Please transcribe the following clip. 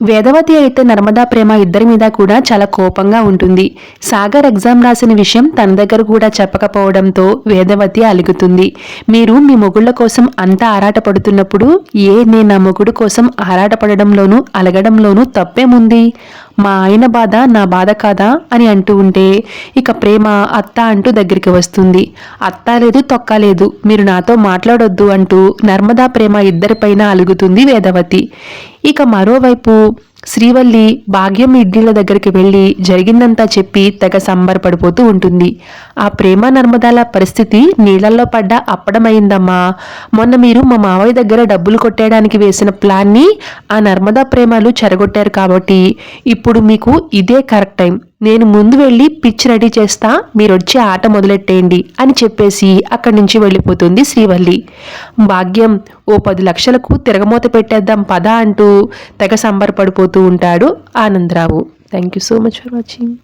వేదవతి అయితే నర్మదా ప్రేమ ఇద్దరి మీద కూడా చాలా కోపంగా ఉంటుంది. సాగర్ ఎగ్జామ్ రాసిన విషయం తన దగ్గర కూడా చెప్పకపోవడంతో వేదవతి అలుగుతుంది. మీరు మీ మొగుళ్ళ కోసం అంత ఆరాటపడుతున్నప్పుడు ఏ నేను నా మొగుడు కోసం ఆరాటపడడంలోనూ అలగడంలోనూ తప్పేముంది? మా ఆయన బాధ నా బాధ కాదా? అని అంటూ ఉంటే ఇక ప్రేమ అత్త అంటూ దగ్గరికి వస్తుంది. అత్త లేదు తొక్క లేదు మీరు నాతో మాట్లాడొద్దు అంటూ నర్మదా ప్రేమ ఇద్దరిపైన అలుగుతుంది వేదవతి. ఇక మరోవైపు శ్రీవల్లి భాగ్యం ఇడ్లీల దగ్గరికి వెళ్ళి జరిగిందంతా చెప్పి తెగ సంబరపడిపోతూ ఉంటుంది. ఆ ప్రేమ నర్మదాల పరిస్థితి నీళ్ళల్లో పడ్డ అప్పడమైందమ్మా. మొన్న మీరు మా మావయ్య దగ్గర డబ్బులు కొట్టేయడానికి వేసిన ప్లాన్ని ఆ నర్మదా ప్రేమలు చెరగొట్టారు కాబట్టి ఇప్పుడు మీకు ఇదే కరెక్ట్ టైం. నేను ముందు వెళ్ళి పిచ్ రెడీ చేస్తా మీరు వచ్చి ఆట మొదలెట్టేయండి అని చెప్పేసి అక్కడి నుంచి వెళ్ళిపోతుంది శ్రీవల్లి. భాగ్యం ఓ పది లక్షలకు తిరగమూత పెట్టేద్దాం పద అంటూ తెగ సంబరపడిపోతూ ఉంటాడు Anandarao. Thank you so much for watching